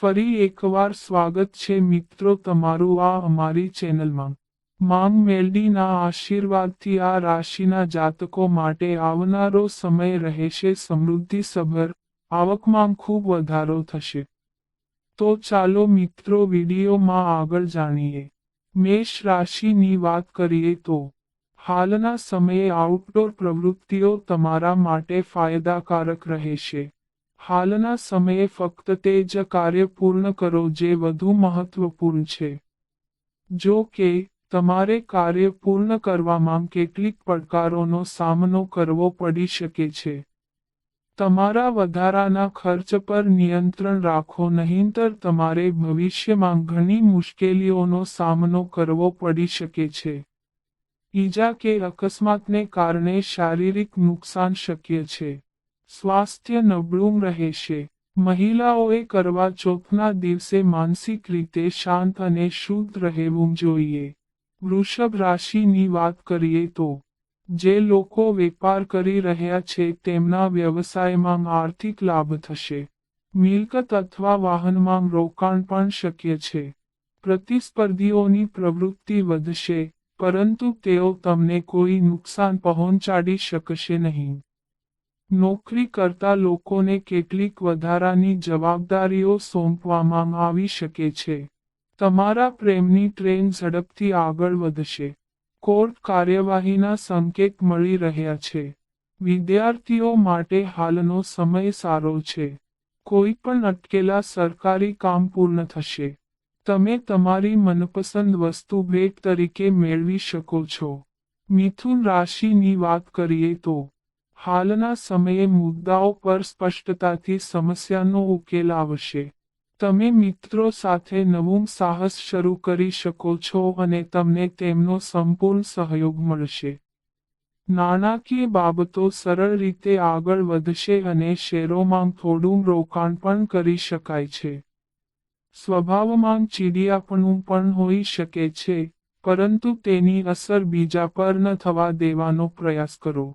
ફરી એકવાર સ્વાગત છે મિત્રો તમારું આ અમારી ચેનલમાં. માંગ મેલડીના આશીર્વાદથી આ રાશિના જાતકો માટે આવનારો સમય રહેશે સમૃદ્ધિસભર, આવકમાં ખૂબ વધારો થશે. તો ચાલો મિત્રો વિડીયોમાં આગળ જાણીએ. મેષ રાશિની વાત કરીએ તો, હાલના સમયે આઉટડોર પ્રવૃત્તિઓ તમારા માટે ફાયદાકારક રહેશે. હાલના સમયે ફક્ત તે જ કાર્ય પૂર્ણ કરો જે વધુ મહત્વપૂર્ણ છે. જો કે, તમારે કાર્ય પૂર્ણ કરવામાં કેટલીક પડકારોનો સામનો કરવો પડી શકે છે. તમારા વધારાના ખર્ચ પર નિયંત્રણ રાખો નહીંતર તમારે ભવિષ્યમાં ઘણી મુશ્કેલીઓનો સામનો કરવો પડી શકે છે. ઈજા કે અકસ્માતને કારણે શારીરિક નુકસાન શક્ય છે. સ્વાસ્થ્ય નબળું રહેશે મહિલાઓએ કરવા ચોથના દિવસે માનસિક રીતે શાંત અને શુદ્ધ રહેવું જોઈએ. વૃષભ રાશિની વાત કરીએ તો, જે લોકો વેપાર કરી રહ્યા છે તેમના વ્યવસાયમાં આર્થિક લાભ થશે. મિલકત અથવા વાહનમાં રોકાણ પણ શક્ય છે. પ્રતિસ્પર્ધીઓની પ્રવૃત્તિ વધશે, પરંતુ તેઓ તમને કોઈ નુકસાન પહોંચાડી શકશે નહીં. નોકરી કરતા લોકોને કેટલીક વધારાની જવાબદારીઓ સોંપવામાં આવી શકે છે. તમારા પ્રેમની ટ્રેન ઝડપથી આગળ વધશે. કોર્ટ કાર્યવાહીના સંકેત મળી રહ્યા છે. વિદ્યાર્થીઓ માટે હાલનો સમય સારો છે. કોઈ પણ અટકેલા સરકારી કામ પૂર્ણ થશે. તમે તમારી મનપસંદ વસ્તુ ભેટ તરીકે મેળવી શકો છો. મિથુન રાશિની વાત કરીએ તો હાલના સમયે મુદ્દાઓ પર સ્પષ્ટતાથી સમસ્યાનો ઉકેલ આવશે. તમે મિત્રો સાથે નવું સાહસ શરૂ કરી શકો છો અને તમને તેમનો સંપૂર્ણ સહયોગ મળશે. નાણાકીય બાબતો સરળ રીતે આગળ વધશે અને શેરોમાં થોડું રોકાણ પણ કરી શકાય છે. સ્વભાવમાં ચીડિયાપણું પણ હોઈ શકે છે, પરંતુ તેની અસર બીજા પર ન થવા દેવાનો પ્રયાસ કરો.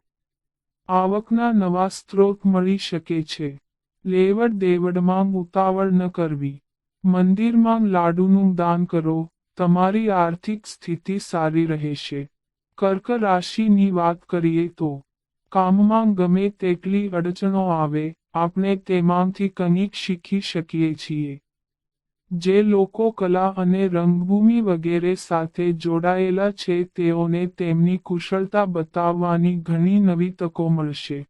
આવકના નવા સ્ત્રોત મળી શકે છે. લેવડ દેવડમાં ઉતાવળ ન કરવી. મંદિરમાં લાડુનું દાન કરો, તમારી આર્થિક સ્થિતિ સારી રહેશે. કર્ક રાશિની વાત કરીએ તો, કામમાં ગમે તેટલી અડચણો આવે, આપણે તેમાંથી કંઈક શીખી શકીએ છીએ. જે લોકો કલા અને રંગભૂમિ વગેરે સાથે જોડાયેલા છે તેઓને તેમની કુશળતા બતાવવાની ઘણી નવી તકો મળશે.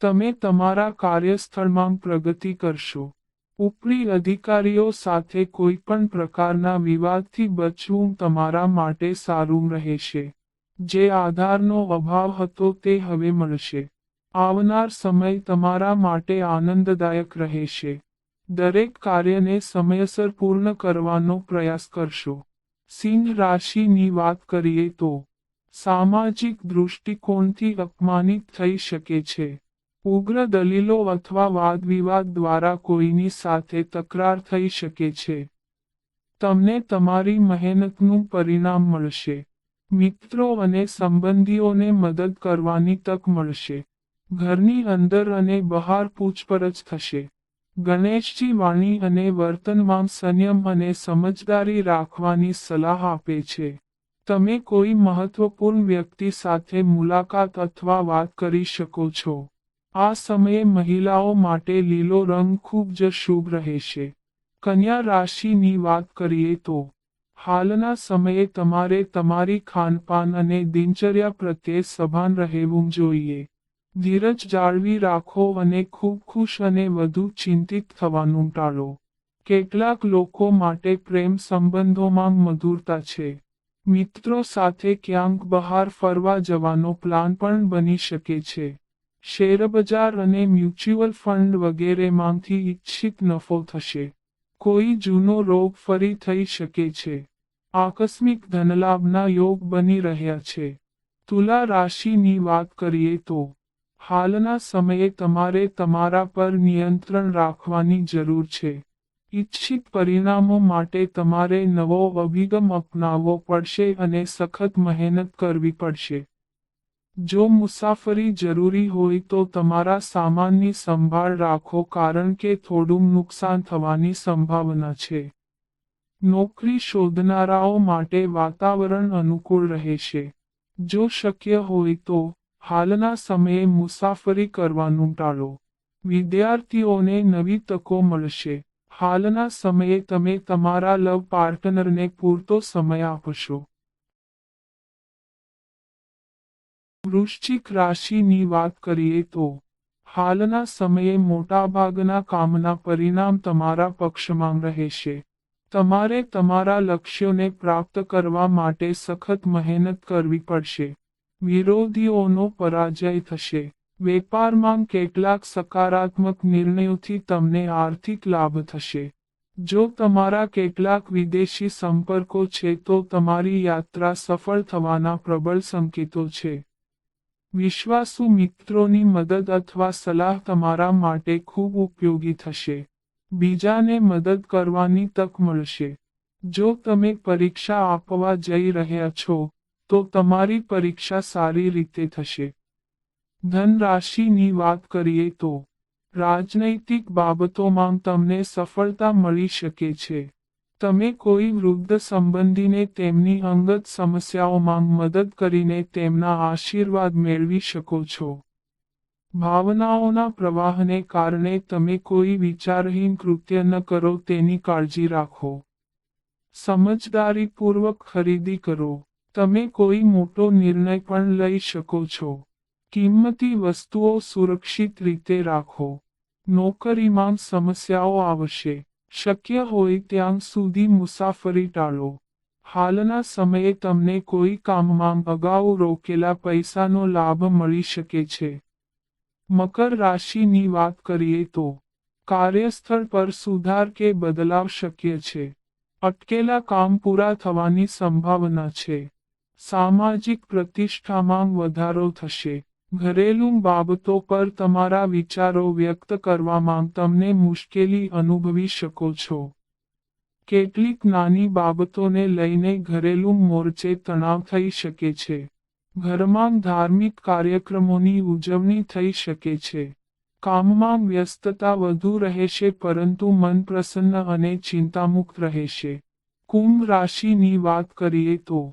તમે તમારા કાર્યસ્થળમાં પ્રગતિ કરશો. ઉપરી અધિકારીઓ સાથે કોઈ પણ પ્રકારના વિવાદથી બચવું તમારા માટે સારું રહેશે. જે આધારનો અભાવ હતો તે હવે મળશે. આવનાર સમય તમારા માટે આનંદદાયક રહેશે. દરેક કાર્યને સમયસર પૂર્ણ કરવાનો પ્રયાસ કરશો. સિંહ રાશિની વાત કરીએ તો, સામાજિક દૃષ્ટિકોણથી અપમાનિત થઈ શકે છે. ઉગ્ર દલીલો અથવા વાદવિવાદ દ્વારા કોઈની સાથે તકરાર થઈ શકે છે. તમને તમારી મહેનતનું પરિણામ મળશે. મિત્રો અને સંબંધીઓને મદદ કરવાની તક મળશે. ઘરની અંદર અને બહાર પૂછપરછ થશે. ગણેશજી વાણી અને વર્તનમાં સંયમ અને સમજદારી રાખવાની સલાહ આપે છે. તમે કોઈ મહત્વપૂર્ણ વ્યક્તિ સાથે મુલાકાત અથવા વાત કરી શકો છો. આ સમયે મહિલાઓ માટે લીલો રંગ ખૂબ જ શુભ રહેશે. કન્યા રાશિની વાત કરીએ તો, હાલના સમયે તમારે તમારી ખાનપાન અને દિનચર્યા પ્રત્યે સભાન રહેવું જોઈએ. ધીરજ જાળવી રાખો અને ખૂબ ખુશ અને વધુ ચિંતિત થવાનું ટાળો. કેટલાક લોકો માટે પ્રેમ સંબંધોમાં મધુરતા છે. મિત્રો સાથે ક્યાંક બહાર ફરવા જવાનો પ્લાન પણ બની શકે છે. શેરબજાર અને મ્યુચ્યુઅલ ફંડ વગેરેમાંથી ઇચ્છિત નફો થશે. કોઈ જૂનો રોગ ફરી થઈ શકે છે. આકસ્મિક ધનલાભના યોગ બની રહ્યા છે. તુલા રાશિની વાત કરીએ તો હાલના સમયે તમારે તમારા પર નિયંત્રણ રાખવાની જરૂર છે. ઇચ્છિત પરિણામો માટે તમારે નવો અભિગમ અપનાવવો પડશે અને સખત મહેનત કરવી પડશે. જો મુસાફરી જરૂરી હોય તો તમારા સામાનની સંભાળ રાખો કારણ કે થોડું નુકસાન થવાની સંભાવના છે. નોકરી શોધનારાઓ માટે વાતાવરણ અનુકૂળ રહેશે. જો શક્ય હોય તો હાલના સમયે મુસાફરી કરવાનું ટાળો. વિદ્યાર્થીઓને નવી તકો મળશે. હાલના સમયે તમે તમારા લવ પાર્ટનરને પૂરતો સમય આપશો. વૃશ્ચિક રાશિની વાત કરીએ તો, હાલના સમયે મોટાભાગના કામના પરિણામ તમારા પક્ષમાં રહેશે. તમારે તમારા લક્ષ્યોને પ્રાપ્ત કરવા માટે સખત મહેનત કરવી પડશે. વિરોધીઓનો પરાજય થશે. વેપારમાં કેટલાક સકારાત્મક નિર્ણયોથી તમને આર્થિક લાભ થશે. જો તમારા કેટલાક વિદેશી સંપર્કો છે તો તમારી યાત્રા સફળ થવાના પ્રબળ સંકેતો છે. વિશ્વાસુ મિત્રોની મદદ અથવા સલાહ તમારા માટે ખૂબ ઉપયોગી થશે. બીજાને મદદ કરવાની તક મળશે. જો તમે પરીક્ષા આપવા જઈ રહ્યા છો તો તમારી પરીક્ષા સારી રીતે થશે. ધનરાશિની વાત કરીએ તો, રાજનૈતિક બાબતોમાં તમને સફળતા મળી શકે છે. તમે કોઈ વૃદ્ધ સંબંધીને તેમની અંગત સમસ્યાઓમાં મદદ કરીને તેમના આશીર્વાદ મેળવી શકો છો. ભાવનાઓના પ્રવાહને કારણે તમે કોઈ વિચારહીન કૃત્ય ન કરો, તેની કાળજી રાખો. સમજદારીપૂર્વક ખરીદી કરો. તમે કોઈ મોટો નિર્ણય પણ લઈ શકો છો. કિંમતી વસ્તુઓ સુરક્ષિત રીતે રાખો. નોકરીમાં સમસ્યાઓ આવશે. શક્ય હોય ત્યાં સુધી મુસાફરી ટાળો. હાલના સમયે તમને કોઈ કામમાં અગાઉ રોકેલા પૈસાનો લાભ મળી શકે છે. મકર રાશિની વાત કરીએ તો, કાર્યસ્થળ પર સુધાર કે બદલાવ શક્ય છે. અટકેલા કામ પૂરા થવાની સંભાવના છે. સામાજિક પ્રતિષ્ઠામાં વધારો થશે. ઘરેલું બાબતો પર તમારા વિચારો વ્યક્ત કરવામાં તમને મુશ્કેલી અનુભવી શકો છો. કેટલીક નાની બાબતોને લઈને ઘરેલું મોરચે તણાવ થઈ શકે છે. ઘરમાં ધાર્મિક કાર્યક્રમોની ઉજવણી થઈ શકે છે. કામમાં વ્યસ્તતા વધુ રહેશે પરંતુ મન પ્રસન્ન અને ચિંતામુક્ત રહેશે. કુંભ રાશિની વાત કરીએ તો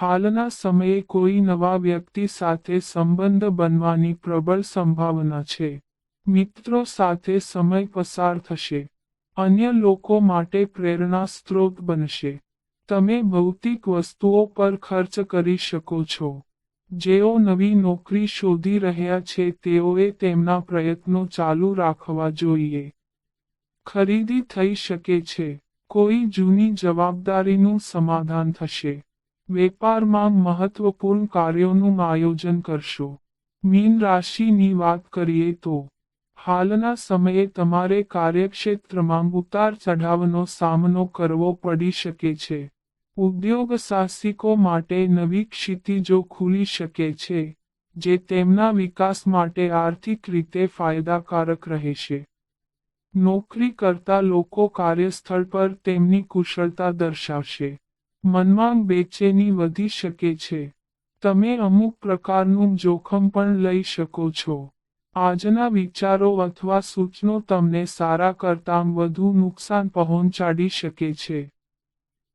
હાલના સમયે કોઈ નવા વ્યક્તિ સાથે સંબંધ બનવાની પ્રબળ સંભાવના છે. મિત્રો સાથે સમય પસાર થશે. અન્ય લોકો માટે પ્રેરણા સ્ત્રોત બનશે. તમે ભૌતિક વસ્તુઓ પર ખર્ચ કરી શકો છો. જેઓ નવી નોકરી શોધી રહ્યા છે તેઓએ તેમના પ્રયત્નો ચાલુ રાખવા જોઈએ. ખરીદી થઈ શકે છે. કોઈ જૂની જવાબદારીનું સમાધાન થશે. વેપારમાં મહત્વપૂર્ણ કાર્યોનું આયોજન કરશો. મીન રાશિની વાત કરીએ તો, હાલના સમયે તમારે કાર્યક્ષેત્રમાં ઉતાર ચઢાવનો સામનો કરવો પડી શકે છે. ઉદ્યોગ સાહસિકો માટે નવી ક્ષિતિજો ખુલી શકે છે, જે તેમના વિકાસ માટે આર્થિક રીતે ફાયદાકારક રહેશે. નોકરી કરતા લોકો કાર્યસ્થળ પર તેમની કુશળતા દર્શાવશે. મનમાં બેચેની વધી શકે છે. તમે અમુક પ્રકારનું જોખમ પણ લઈ શકો છો. આજના વિચારો અથવા સૂચનો તમને સારા કરતાં વધુ નુકસાન પહોંચાડી શકે છે.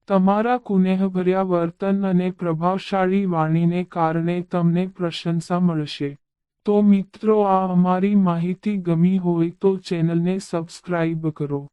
તમારા કુનેહભર્યા વર્તન અને પ્રભાવશાળી વાણીને કારણે તમને પ્રશંસા મળશે. તો મિત્રો, આ અમારી માહિતી ગમી હોય તો ચેનલને સબસ્ક્રાઇબ કરો.